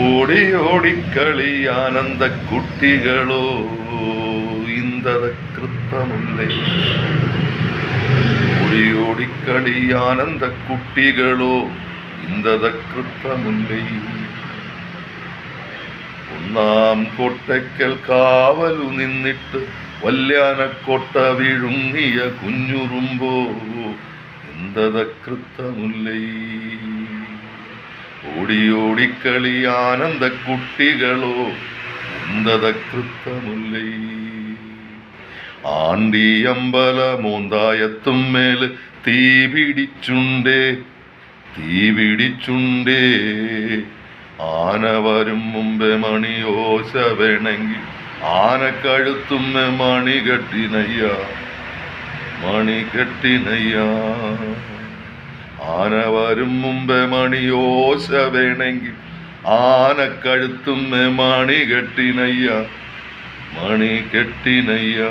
ഓടി ഓടിക്കളി ആനന്ദ കുട്ടികളോ ഇന്ദത കൃത്തമുല്ലേ. ഓടി ഓടിക്കളി ആനന്ദ കുട്ടികളോ കൃത്തമുല്ലേ. ഒന്നാം കൊട്ടയ്ക്കൽ കാവലു നിന്നിട്ട് വല്യാനക്കൊട്ട വിഴുങ്ങിയ കുഞ്ഞുറുമ്പോ. എന്തത ഓടി ഓടിക്കളി ആനന്ദ കുട്ടികളോ എന്തത കൃത്തമുല്ലേ ആണ്ടിയമ്പല മോന്തായത്തും മേൽ തീ പിടിച്ചുണ്ടേ തീ പിടിച്ചുണ്ടേ. ആന വരും മുമ്പേ മണിയോശ വേണമെങ്കിൽ ആന കഴുത്തുമ്മ മണി കെട്ടിനയ്യ മണി കെട്ടിനയ്യ ആന വരും മുമ്പേ മണിയോശ വേണമെങ്കിൽ ആന കഴുത്തുമ്മ മണി കെട്ടിനയ്യ. മണി കെട്ടിനയ്യ.